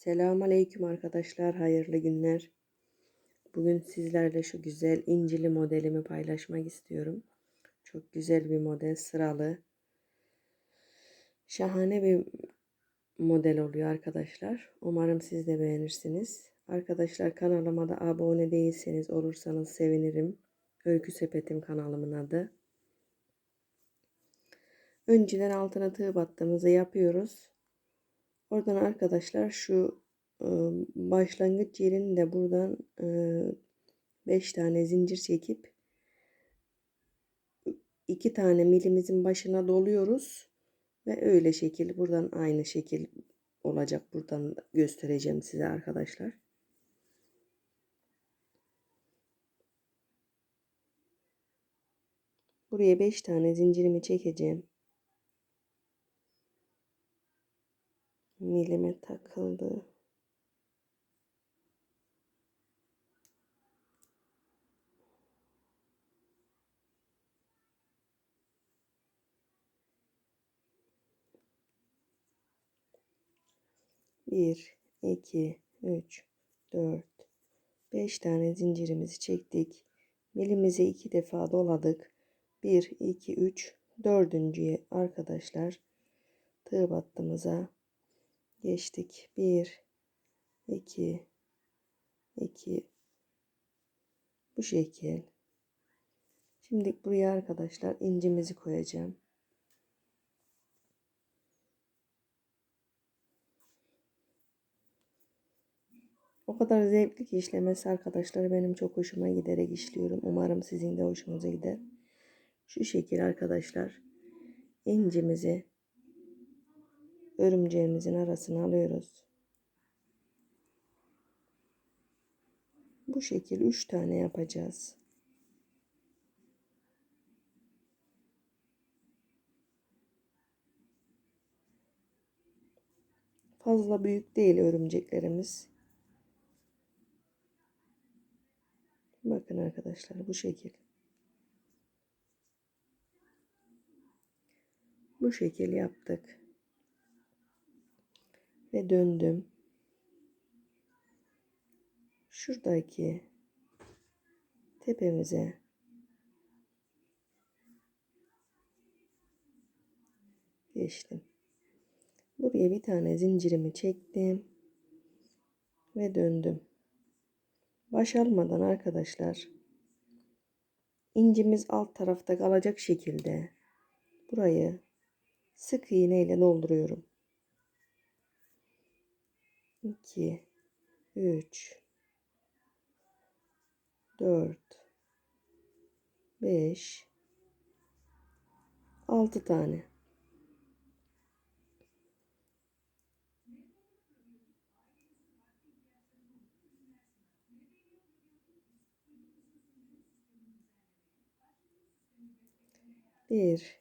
Selamun Aleyküm arkadaşlar, hayırlı günler. Bugün sizlerle şu güzel incili modelimi paylaşmak istiyorum. Çok güzel bir model, sıralı. Şahane bir model oluyor arkadaşlar. Umarım siz de beğenirsiniz. Arkadaşlar kanalıma da abone değilseniz olursanız sevinirim. Öykü Sepetim kanalımın adı. Önceden altına tığ battığımızı yapıyoruz. Oradan arkadaşlar şu e, başlangıç yerini de buradan 5 tane zincir çekip 2 tane milimizin başına doluyoruz ve öyle şekil buradan aynı şekil olacak buradan göstereceğim size arkadaşlar. Buraya 5 tane zincirimi çekeceğim. Milime takıldı. Bir, iki, üç, dört, beş tane zincirimizi çektik. Milimizi iki defa doladık. Bir, iki, üç, dördüncüye arkadaşlar tığ battığımıza geçtik. 1 2 2 bu şekil. Şimdi buraya arkadaşlar incimizi koyacağım. O kadar zevkli ki işlemesi arkadaşlar benim çok hoşuma giderek işliyorum. Umarım sizin de hoşunuza gider. Şu şekil arkadaşlar incimizi örümceğimizin arasına alıyoruz. Bu şekil 3 tane yapacağız. Fazla büyük değil örümceklerimiz. Bakın arkadaşlar bu şekil. Bu şekil yaptık ve döndüm. Şuradaki tepemize geçtim. Buraya bir tane zincirimi çektim ve döndüm. Baş almadan arkadaşlar incimiz alt tarafta kalacak şekilde burayı sık iğne ile dolduruyorum. 2 3 4 5 6 tane. Bir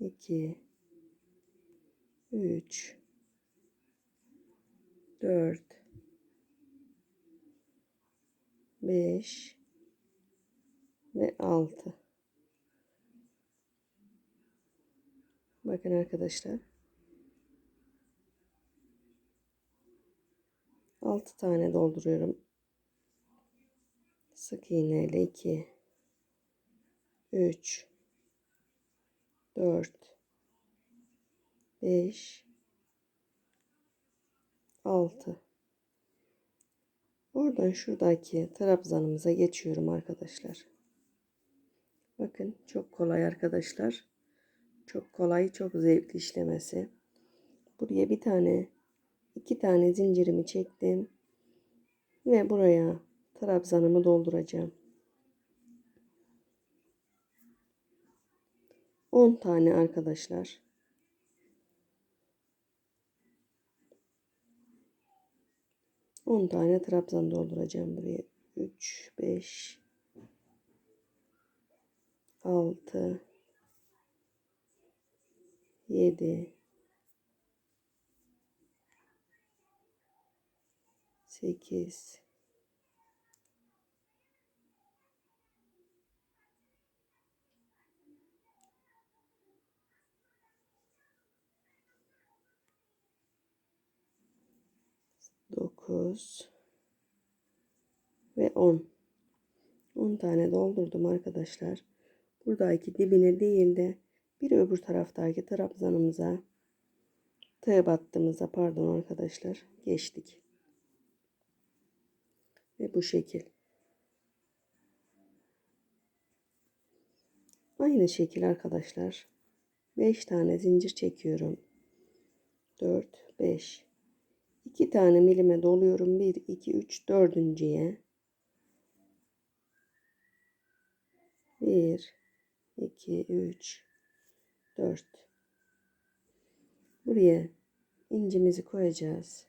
iki üç 4 5 ve 6 bakın arkadaşlar. 6 tane dolduruyorum. Sık iğne ile 2 3 4 5 6 Oradan şuradaki trabzanımıza geçiyorum arkadaşlar. Bakın çok kolay arkadaşlar. Çok kolay, çok zevkli işlemesi. Buraya bir tane, iki tane zincirimi çektim. Ve buraya trabzanımı dolduracağım. 10 tane arkadaşlar. 10 tane trabzan dolduracağım buraya. 3, 5, 6, 7, 8, 9 ve 10. 10 tane doldurdum arkadaşlar. Buradaki dibine değil de bir öbür taraftaki trabzanımıza tığ battığımıza pardon arkadaşlar geçtik. Ve bu şekil. Aynı şekil arkadaşlar. 5 tane zincir çekiyorum. 4 5 2 tane milime doluyorum. 1 2 3 dördüncüye 1 2 3 4 Buraya incimizi koyacağız.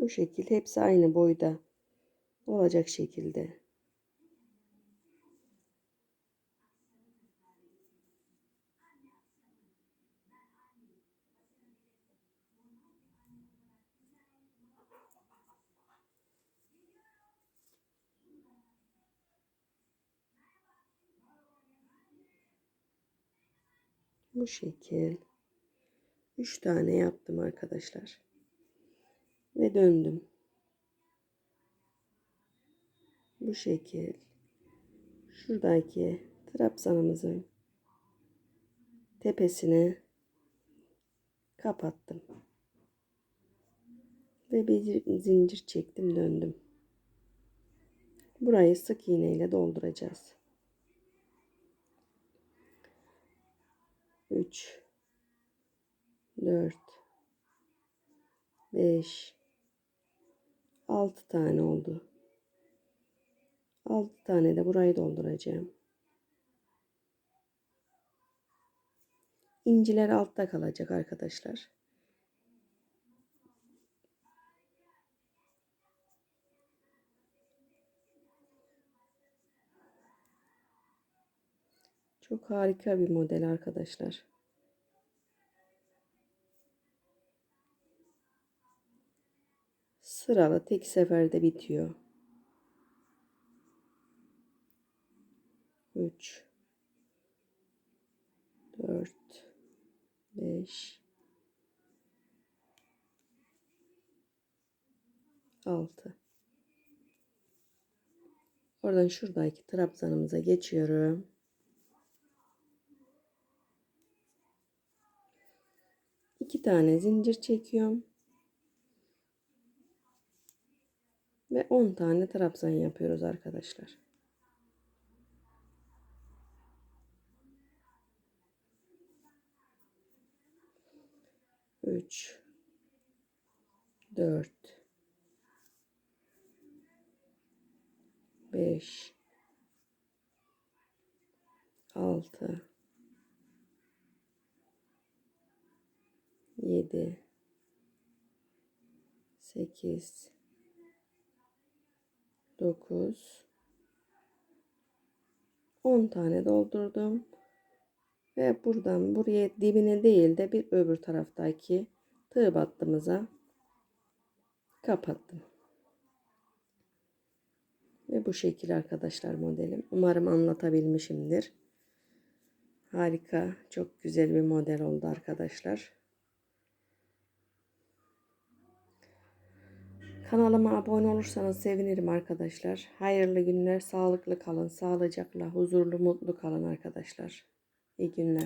Bu şekil hepsi aynı boyda olacak şekilde. Bu şekil. 3 tane yaptım arkadaşlar. Ve döndüm. Bu şekil. Şuradaki trabzanımızın tepesine kapattım. Ve bir zincir çektim döndüm. Burayı sık iğne ile dolduracağız. 3 4 5 6 tane oldu. 6 tane de burayı dolduracağım. İnciler altta kalacak arkadaşlar. Çok harika bir model arkadaşlar. Sıralı tek seferde bitiyor. 3 4 5 6 Oradan şuradaki trabzanımıza geçiyorum. İki tane zincir çekiyorum. Ve 10 tane trabzan yapıyoruz arkadaşlar. Üç, dört, beş, altı, yedi, sekiz, 9 10 tane doldurdum. Ve buradan buraya dibine değil de bir öbür taraftaki tığ battığımıza kapattım. Ve bu şekil arkadaşlar modelim. Umarım anlatabilmişimdir. Harika, çok güzel bir model oldu arkadaşlar. Kanalıma abone olursanız sevinirim arkadaşlar. Hayırlı günler, sağlıklı kalın, sağlıcakla, huzurlu, mutlu kalın arkadaşlar. İyi günler.